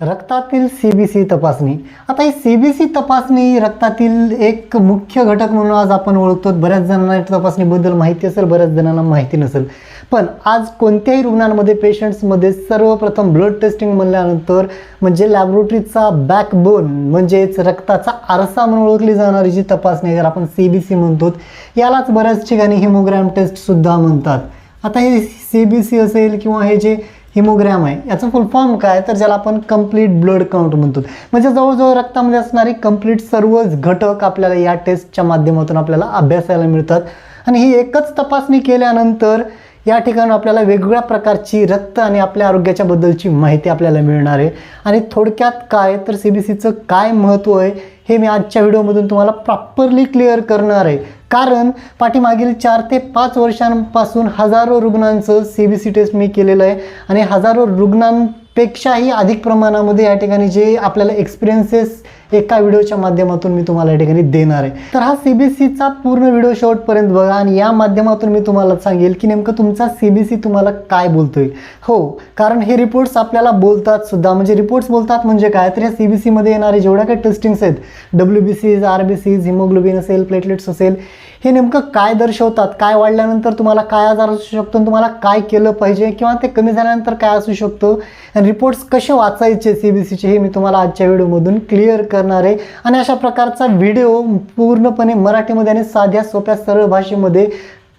रक्तातील C B C तपासणी. आता ही सी बी सी तपासणी रक्तातील एक मुख्य घटक म्हणून आज आपण ओळखतो. बऱ्याच जणांना तपासणीबद्दल माहिती असेल बऱ्याच जणांना माहिती नसेल. पण आज कोणत्याही रुग्णांमध्ये पेशंट्समध्ये सर्वप्रथम ब्लड टेस्टिंग म्हणल्यानंतर म्हणजे लॅबोरेटरीचा बॅकबोन म्हणजेच रक्ताचा आरसा म्हणून ओळखली जाणारी जी तपासणी जर आपण सी बी सी म्हणतो यालाच बऱ्याच ठिकाणी हिमोग्रॅम टेस्टसुद्धा म्हणतात. आता हे सी बी सी असेल किंवा हे जे हिमोग्रॅम आहे. याचं फुल फॉर्म काय? तर ज्याला आपण कंप्लीट ब्लड काउंट म्हणतो. म्हणजे जवळजवळ रक्तामध्ये असणारे कंप्लीट सर्वच घटक आपल्याला या टेस्टच्या माध्यमातून आपल्याला अभ्यासायला मिळतात. आणि ही एकच तपासणी केल्यानंतर या ठिकाणी आपल्याला वेगवेगळ्या प्रकारची रक्त आणि आपल्या आरोग्याच्या बद्दलची माहिती आपल्याला मिळणार आहे. आणि थोडक्यात काय? तर सी बी सीचं काय महत्त्व आहे हे मी आजच्या व्हिडिओमधून तुम्हाला प्रॉपरली क्लिअर करणार आहे. कारण पाठीमागील चार ते पाच वर्षांपासून हजारो रुग्णांचं सी बी सी टेस्ट मी केलेलं आहे. आणि हजारो रुग्णां पेक्षाही अधिक प्रमाणामध्ये या ठिकाणी जे आपल्याला एक्सपिरियन्सेस एका व्हिडिओच्या माध्यमातून मी तुम्हाला या ठिकाणी देणार आहे. तर हा सी बी सीचा पूर्ण व्हिडिओ शेवटपर्यंत बघा आणि या माध्यमातून मी तुम्हाला सांगेल की नेमकं तुमचा सी बी सी तुम्हाला काय बोलतोय. हो कारण हे रिपोर्ट्स आपल्याला बोलतात सुद्धा. म्हणजे रिपोर्ट्स बोलतात म्हणजे काय? तर या सी बी सीमध्ये येणारे जेवढ्या काही टेस्टिंग्स आहेत W B Cs R B Cs haemoglobin असेल प्लेटलेट्स असेल हे नेमकं काय दर्शवतात? काय वाढल्यानंतर तुम्हाला काय आजार असू शकतो आणि तुम्हाला काय केलं पाहिजे किंवा ते कमी झाल्यानंतर काय असू शकतो? आणि रिपोर्ट्स कसे वाचायचे सी बी सीचे हे मी तुम्हाला आजच्या व्हिडिओमधून क्लिअर करणार आहे. आणि अशा प्रकारचा व्हिडिओ पूर्णपणे मराठीमध्ये आणि साध्या सोप्या सरळ भाषेमध्ये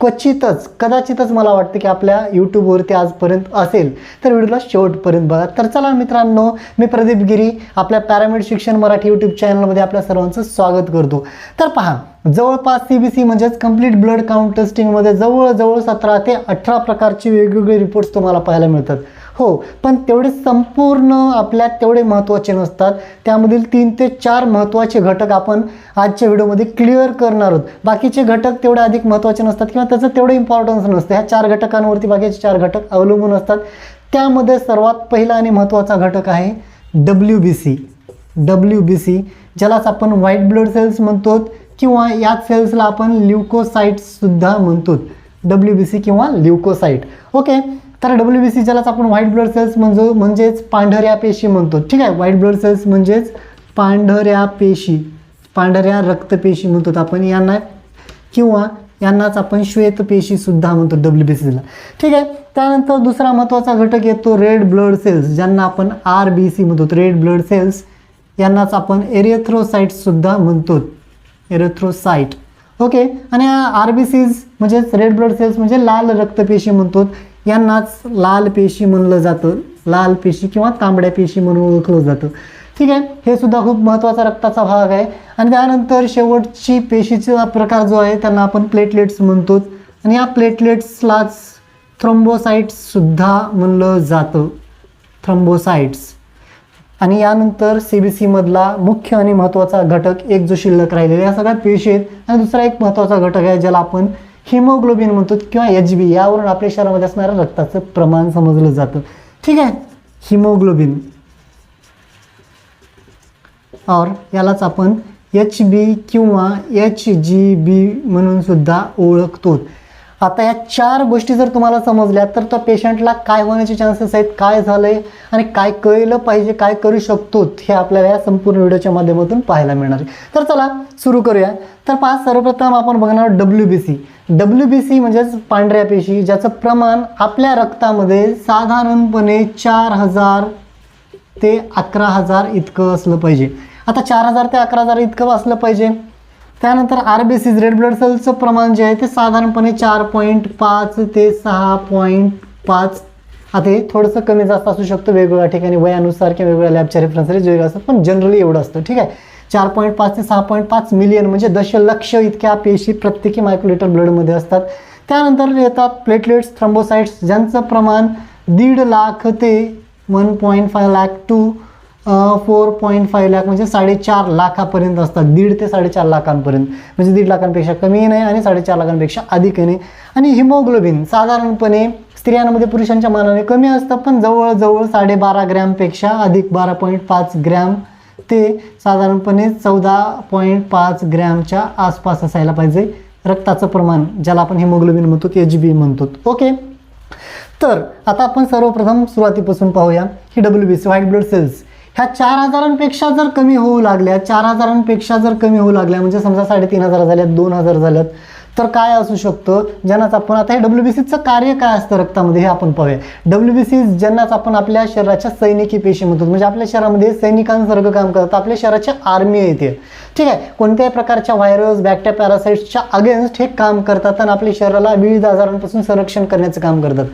क्वचितच कदाचितच मला वाटतं की आपल्या यूट्यूबवरती आजपर्यंत असेल. तर व्हिडिओला शेवटपर्यंत बघा. तर चला मित्रांनो मी प्रदीप गिरी आपल्या पॅरामेड शिक्षण मराठी यूट्यूब चॅनलमध्ये आपल्या सर्वांचं स्वागत करतो. तर पहा जवळपास सी बी सी म्हणजेच कंप्लीट ब्लड काउंट टेस्टिंगमध्ये जवळजवळ सतरा ते अठरा प्रकारचे वेगवेगळे रिपोर्ट्स तुम्हाला पाहायला मिळतात. हो पण तेवढे संपूर्ण आपल्या तेवढे महत्त्वाचे नसतात. त्यामधील तीन ते चार महत्त्वाचे घटक आपण आजच्या व्हिडिओमध्ये क्लिअर करणार आहोत. बाकीचे घटक तेवढे अधिक महत्त्वाचे नसतात किंवा त्याचं तेवढं इम्पॉर्टन्स नसतं. ह्या चार घटकांवरती बाकीचे चार घटक अवलंबून असतात. त्यामध्ये सर्वात पहिला आणि महत्त्वाचा घटक आहे W B C W B C ज्यालाच आपण व्हाईट ब्लड सेल्स म्हणतो किंवा याच सेल्सला आपण ल्युकोसाईट्ससुद्धा म्हणतो डब्ल्यू बी सी किंवा ल्युकोसाईट ओके तर डब्ल्यू बी सी ज्यालाच आपण व्हाईट ब्लड सेल्स म्हणजे म्हणजेच पांढऱ्या पेशी म्हणतो. ठीक आहे? व्हाईट ब्लड सेल्स म्हणजेच पांढऱ्या पेशी. पांढऱ्या रक्तपेशी म्हणतो आपण यांना किंवा यांनाच आपण श्वेतपेशीसुद्धा म्हणतो डब्ल्यू बी सीला ठीक आहे? त्यानंतर दुसरा महत्त्वाचा घटक येतो रेड ब्लड सेल्स ज्यांना आपण आर बी सी म्हणतो. रेड ब्लड सेल्स यांनाच आपण एरिथ्रोसाईट्ससुद्धा म्हणतो. Erythrocyte okay? आणि आर बी सीज म्हणजेच रेड ब्लड सेल्स म्हणजे लाल रक्तपेशी म्हणतो. यांनाच लाल पेशी म्हणलं जातं. लाल पेशी किंवा तांबड्या पेशी म्हणून ओळखलं जातं. ठीक आहे? हे सुद्धा खूप महत्त्वाचा रक्ताचा भाग आहे. आणि त्यानंतर शेवटची पेशीचा प्रकार जो आहे त्यांना आपण प्लेटलेट्स म्हणतो आणि या प्लेटलेट्सलाच थ्रोम्बोसाईट्ससुद्धा म्हणलं जातं. थ्रोम्बोसाईट्स आणि यानंतर सी बी सीमधला मुख्य आणि महत्त्वाचा घटक एक जो शिल्लक राहिलेला या सगळ्या पेशी आहेत. आणि दुसरा एक महत्त्वाचा घटक आहे ज्याला आपण हिमोग्लोबिन म्हणतो किंवा एच बी यावरून आपल्या शरीरामध्ये असणारं रक्ताचं प्रमाण समजलं जातं. ठीक आहे? हिमोग्लोबिन. और यालाच आपण एच बी किंवा एच जी बी म्हणून सुद्धा ओळखतो. आता या चार गोष्टी जर तुम्हाला समजल्या तर त्या पेशंटला काय होण्याचे चान्सेस आहेत काय झालं आहे आणि काय कळलं पाहिजे काय करू शकतो हे आपल्याला या संपूर्ण व्हिडिओच्या माध्यमातून पाहायला मिळणार आहे. तर चला सुरू करूया. तर पाच सर्वप्रथम आपण बघणार W B C W B C म्हणजेच पांढऱ्या पेशी ज्याचं प्रमाण आपल्या रक्तामध्ये साधारणपणे चार हजार ते अकरा हजार इतकं असलं पाहिजे. आता चार हजार ते अकरा हजार इतकं असलं पाहिजे. त्यानंतर R B Cs red blood सेलचं प्रमाण जे आहे ते साधारणपणे चार पॉईंट पाच ते सहा पॉईंट पाच. आता हे थोडंसं कमी जास्त असू शकतं वेगवेगळ्या ठिकाणी वयानुसार किंवा वेगवेगळ्या लॅबच्या रेफरन्सेस वेगळं असतं पण जनरली एवढं असतं ठीक आहे? चार पॉईंट पाच ते सहा पॉईंट पाच मिलियन म्हणजे दशलक्ष इतक्या पेशी प्रत्येकी मायक्रोलिटर ब्लडमध्ये असतात. त्यानंतर येतात प्लेटलेट्स थ्रम्बोसाईट्स ज्यांचं प्रमाण दीड लाख ते one point five lakh two four point five lakh म्हणजे साडेचार लाखापर्यंत असतात. दीड ते साडेचार लाखांपर्यंत. म्हणजे दीड लाखांपेक्षा कमी नाही आणि साडेचार लाखांपेक्षा अधिक नाही आणि हिमोग्लोबिन साधारणपणे स्त्रियांमध्ये पुरुषांच्या मानाने कमी असतं पण जवळजवळ साडेबारा ग्रॅमपेक्षा अधिक बारा पॉईंट पाच ग्रॅम ते साधारणपणे चौदा पॉईंट पाच ग्रॅमच्या आसपास असायला पाहिजे रक्ताचं प्रमाण ज्याला आपण हिमोग्लोबिन म्हणतो एच बी म्हणतो. ओके? तर आता आपण सर्वप्रथम सुरुवातीपासून पाहूया. ही W B C white blood cells ह्या चार हजारांपेक्षा जर कमी होऊ लागल्या चार हजारांपेक्षा जर कमी होऊ लागल्या म्हणजे समजा साडेतीन हजार झाल्यात दोन हजार झाल्यात तर काय असू शकतं? ज्यांनाच आपण आता हे डब्ल्यू बी सीचं कार्य काय असतं रक्तामध्ये हे आपण पाहूया. डब्ल्यू बी सी ज्यांनाच आपण आपल्या शरीराच्या सैनिकी पेशी म्हणतो म्हणजे आपल्या शरीरामध्ये सैनिकांसारखं काम करतात आपल्या शरीराच्या आर्मी येते ठीक आहे कोणत्याही प्रकारच्या व्हायरस बॅक्टेरिया पॅरासाईट्सच्या अगेन्स्ट हे काम करतात आणि आपल्या शरीराला विविध आजारांपासून संरक्षण करण्याचं काम करतात.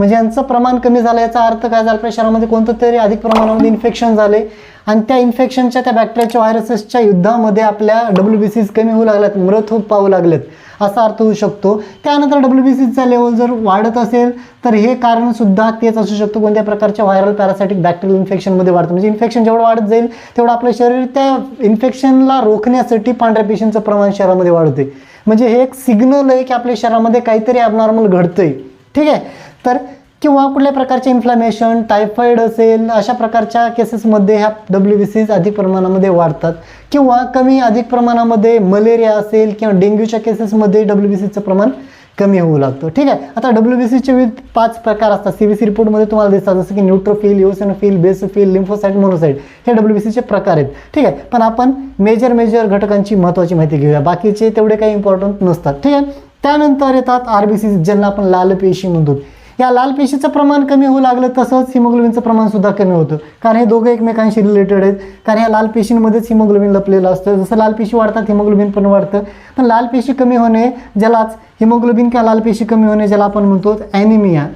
म्हणजे यांचं प्रमाण कमी झालं याचा अर्थ काय झाला आपल्या शरीरामध्ये कोणतं तरी अधिक प्रमाणामध्ये इन्फेक्शन झाले. आणि त्या इन्फेक्शनच्या त्या बॅक्टेरियाच्या व्हायरसेसच्या युद्धामध्ये आपल्या डब्ल्यू बी सीज कमी होऊ लागल्यात मृत होत पाहू लागलेत असा अर्थ होऊ शकतो. त्यानंतर डब्ल्यू बी सीचा लेवल जर वाढत असेल तर हे कारण सुद्धा तेच असू शकतो. कोणत्या प्रकारच्या व्हायरल पॅरासायटिक बॅक्टेरियल इन्फेक्शनमध्ये वाढतं? म्हणजे इन्फेक्शन जेवढं वाढत जाईल तेवढं आपलं शरीर त्या इन्फेक्शनला रोखण्यासाठी पांढऱ्या पेशींचं प्रमाण शरीरामध्ये वाढते. म्हणजे हे एक सिग्नल आहे की आपल्या शरीरामध्ये काहीतरी ॲबनॉर्मल घडतंय. ठीक आहे? तर किंवा कुठल्या प्रकारचे इन्फ्लॅमेशन टायफॉईड असेल अशा प्रकारच्या केसेसमध्ये ह्या डब्ल्यू बी सीज अधिक प्रमाणामध्ये वाढतात. किंवा कमी अधिक प्रमाणामध्ये मलेरिया असेल किंवा डेंग्यूच्या केसेसमध्ये डब्ल्यू बी सीचं प्रमाण कमी होऊ लागतं. ठीक आहे? आता डब्ल्यू बी सीचे विविध पाच प्रकार असतात. सी बी सी रिपोर्टमध्ये तुम्हाला दिसतात जसं की neutrophil eosinophil basophil lymphocyte monocyte हे डब्ल्यू बी सीचे प्रकार आहेत. ठीक आहे? पण आपण मेजर मेजर घटकांची महत्त्वाची माहिती घेऊया. बाकीचे तेवढे काही इम्पॉर्टंट नसतात. ठीक आहे? त्यानंतर येतात आर बी सी ज्यांना आपण लाल पेशी म्हणतो. या लाल पेशीचं प्रमाण कमी होऊ लागलं तसंच हिमोग्लोबिनचं प्रमाणसुद्धा कमी होतं. कारण हे दोघं एकमेकांशी रिलेटेड आहेत. कारण या लाल पेशींमध्येच हिमोग्लोबिन लपलेलं असतं. जसं लाल पेशी वाढतात हिमोग्लोबिन पण वाढतं. पण लाल पेशी कमी होणे ज्यालाच हिमोग्लोबिन किंवा लाल पेशी कमी होणे ज्याला आपण म्हणतो ॲनिमिया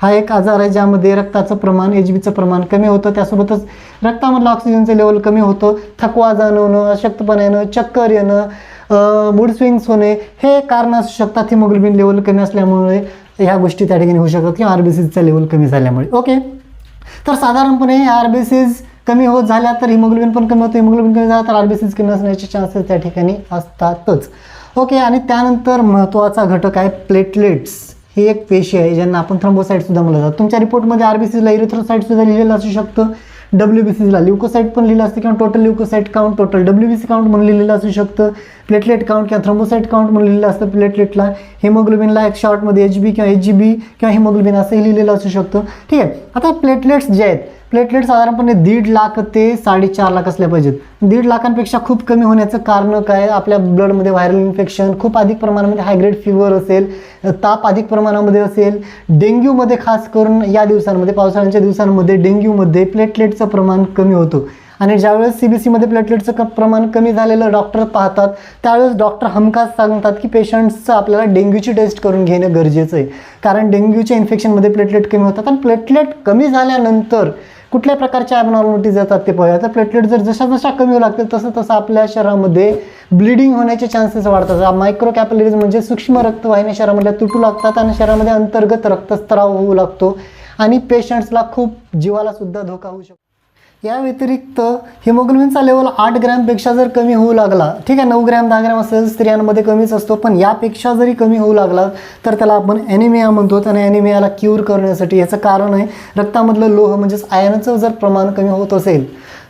हा एक आजार आहे ज्यामध्ये रक्ताचं प्रमाण एच बीचं प्रमाण कमी होतं. त्यासोबतच रक्तामधलं ऑक्सिजनचं लेवल कमी होतं. थकवा जाणवणं अशक्तपणा येणं चक्कर येणं मूड स्विंग्स होणे हे कारण असू शकतात हिमोग्लोबिन लेवल कमी असल्यामुळे. ह्या गोष्टी त्या ठिकाणी होऊ शकतात किंवा आर बी सीजचा लेवल कमी झाल्यामुळे. ओके तर साधारणपणे आर बी सीज कमी होत झाल्या तर हिमोग्लोबिन पण कमी होतं. हिमोग्लोबिन कमी झालं तर आर बी सीज कमी असण्याचे चान्सेस त्या ठिकाणी असतातच. ओके आणि त्यानंतर महत्त्वाचा घटक आहे प्लेटलेट्स ही एक पेशी आहे ज्यांना आपण थ्रम्बोसाईटसुद्धा म्हणलं जातं. तुमच्या रिपोर्टमध्ये आर बी सीला इरिथ्रोसाईटसुद्धा लिहिलेलं असू शकतं. डब्ल्यू बी सीला ल्युकोसाईट पण लिहिलं असतं किंवा total leucocyte count total W B C count म्हणून लिहिलेलं असू शकतं. प्लेटलेट काउंट किंवा थ्रोमोसाईट काउंट म्हणून लिहिलेलं असतं प्लेटलेटला हिमोग्लोबिनला एक शॉर्टमध्ये एच बी किंवा एच जी बी किंवा हिमोग्लोबिन असंही लिहिलेलं असू शकतं. ठीक आहे. आता प्लेटलेट्स जे आहेत प्लेटलेट साधारणपणे दीड लाख ते साडेचार लाख असल्या पाहिजेत. दीड लाखांपेक्षा खूप कमी होण्याचं कारण काय? आपल्या ब्लडमध्ये व्हायरल इन्फेक्शन खूप अधिक प्रमाणामध्ये हायग्रेड फिवर असेल ताप अधिक प्रमाणामध्ये असेल. डेंग्यूमध्ये खास करून या दिवसांमध्ये पावसाळ्याच्या दिवसांमध्ये डेंग्यूमध्ये प्लेटलेटचं प्रमाण कमी होतं. आणि ज्यावेळेस सी बी सीमध्ये प्लेटलेटचं क प्रमाण कमी झालेलं डॉक्टर पाहतात त्यावेळेस डॉक्टर हमखास सांगतात की पेशंट्सचं आपल्याला डेंग्यूची टेस्ट करून घेणं गरजेचं आहे. कारण डेंग्यूच्या इन्फेक्शनमध्ये प्लेटलेट कमी होतात आणि प्लेटलेट कमी झाल्यानंतर कुठल्या प्रकारच्या ॲबनॉर्मलिटीज येतात ते पाहूया. तर प्लेटलेट जर जशा जशा कमी होऊ लागतील तसं तसं आपल्या शरीरामध्ये ब्लिडिंग होण्याचे चान्सेस वाढतात. मायक्रो कॅपलरीज म्हणजे सूक्ष्म रक्तवाहिन्या शरीरामध्ये तुटू लागतात आणि शरीरामध्ये अंतर्गत रक्तस्त्राव होऊ लागतो. आणि पेशंट्सला खूप जीवाला सुद्धा धोका होऊ शकतो. या व्यतिरिक्त हिमोग्लोबिनचा लेवल आठ ग्रॅमपेक्षा जर कमी होऊ लागला ठीक आहे नऊ ग्रॅम दहा ग्रॅम असेल स्त्रियांमध्ये कमीच असतो पण यापेक्षा जरी कमी होऊ लागला तर त्याला आपण ॲनिमिया म्हणतो आणि ॲनिमियाला क्यूर करण्यासाठी याचं कारण आहे रक्तामधलं लोह म्हणजेच आयनचं जर प्रमाण कमी होत असेल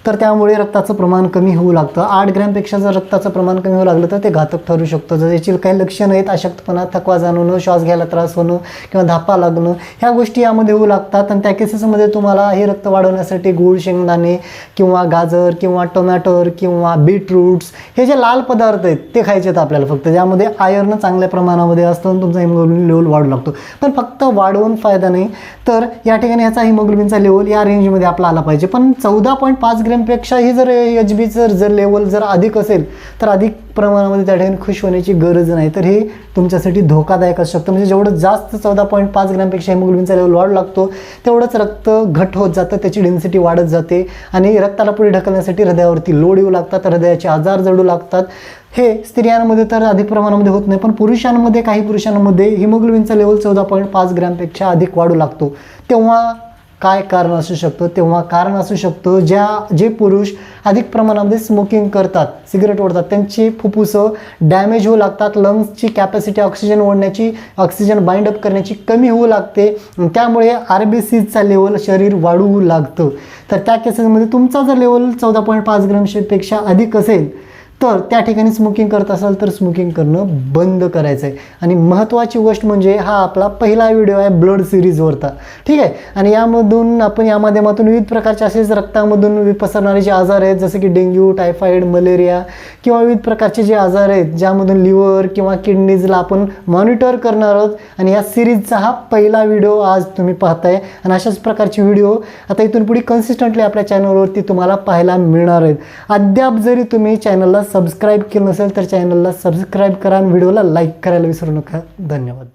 तर त्यामुळे रक्ताचं प्रमाण कमी होऊ लागतं. आठ ग्रॅमपेक्षा जर रक्ताचं प्रमाण कमी होऊ लागलं तर ते घातक ठरू शकतं. जर याची काही लक्षणं आहेत अशक्तपणा थकवा जाणवणं श्वास घ्यायला त्रास होणं किंवा धापा लागणं ह्या गोष्टी यामध्ये होऊ लागतात. आणि त्या केसेसमध्ये तुम्हाला हे रक्त वाढवण्यासाठी गूळ शेंगदाणे किंवा गाजर किंवा टोमॅटोर किंवा बीटरूट्स हे जे लाल पदार्थ आहेत ते खायचे आहेत आपल्याला फक्त. ज्यामध्ये आयर्न चांगल्या प्रमाणामध्ये असतं आणि तुमचा हिमोग्लोबिन लेवल वाढू लागतो. पण फक्त वाढवून फायदा नाही. तर या ठिकाणी ह्याचा हिमोग्लोबिनचा लेवल या रेंजमध्ये आपला आला पाहिजे. पण चौदा पॉईंट पाच ग्रॅम ग्रॅमपेक्षाही जर एच बीचं जर लेवल जर अधिक असेल तर अधिक प्रमाणामध्ये त्या ठिकाणी खुश होण्याची गरज नाही. तर हे तुमच्यासाठी धोकादायक असू शकतं. म्हणजे जेवढं जास्त चौदा पॉईंट पाच ग्रॅमपेक्षा हिमोग्लोबिनचा लेवल वाढू लागतो तेवढंच रक्त घट होत जातं त्याची डेन्सिटी वाढत जाते आणि रक्ताला पुढे ढकलण्यासाठी हृदयावरती लोड येऊ लागतात हृदयाचे आजार जडू लागतात. हे स्त्रियांमध्ये तर अधिक प्रमाणामध्ये होत नाही पण पुरुषांमध्ये काही पुरुषांमध्ये हिमोग्लोबिनचा लेवल चौदा पॉईंट पाच ग्रॅमपेक्षा अधिक वाढू लागतो. तेव्हा काय कारण असू शकतं? तेव्हा कारण असू शकतं ज्या जे पुरुष अधिक प्रमाणामध्ये स्मोकिंग करतात सिगरेट ओढतात त्यांची फुफ्फुसं डॅमेज होऊ लागतात लंग्सची कॅपॅसिटी ऑक्सिजन ओढण्याची ऑक्सिजन बाइंड अप करण्याची कमी होऊ लागते. त्यामुळे आर बी सीचा लेवल शरीर वाढू लागतं. तर त्या केसेसमध्ये तुमचा जर लेवल चौदा पॉईंट पाच ग्रॅमशेपेक्षा अधिक असेल तर त्या ठिकाणी स्मोकिंग करत असाल तर स्मोकिंग करणं बंद करायचं आहे आणि महत्त्वाची गोष्ट म्हणजे हा आपला पहिला व्हिडिओ आहे ब्लड सिरीजवरचा ठीक आहे? आणि यामधून आपण या माध्यमातून विविध प्रकारचे असेच रक्तामधून वि- पसरणारे जे आजार आहेत जसं की डेंग्यू टायफॉईड मलेरिया किंवा विविध प्रकारचे जे आजार आहेत ज्यामधून लिव्हर किंवा किडनीजला आपण मॉनिटर करणार आहोत. आणि या सिरीजचा हा पहिला व्हिडिओ आज तुम्ही पाहताय. आणि अशाच प्रकारचे व्हिडिओ आता इथून पुढे कन्सिस्टंटली आपल्या चॅनलवरती तुम्हाला पाहायला मिळणार आहेत. अद्याप जरी तुम्ही चॅनलला सबस्क्राईब केलं नसेल तर चॅनलला सबस्क्राईब करा आणि व्हिडिओला लाईक करायला विसरू नका. धन्यवाद.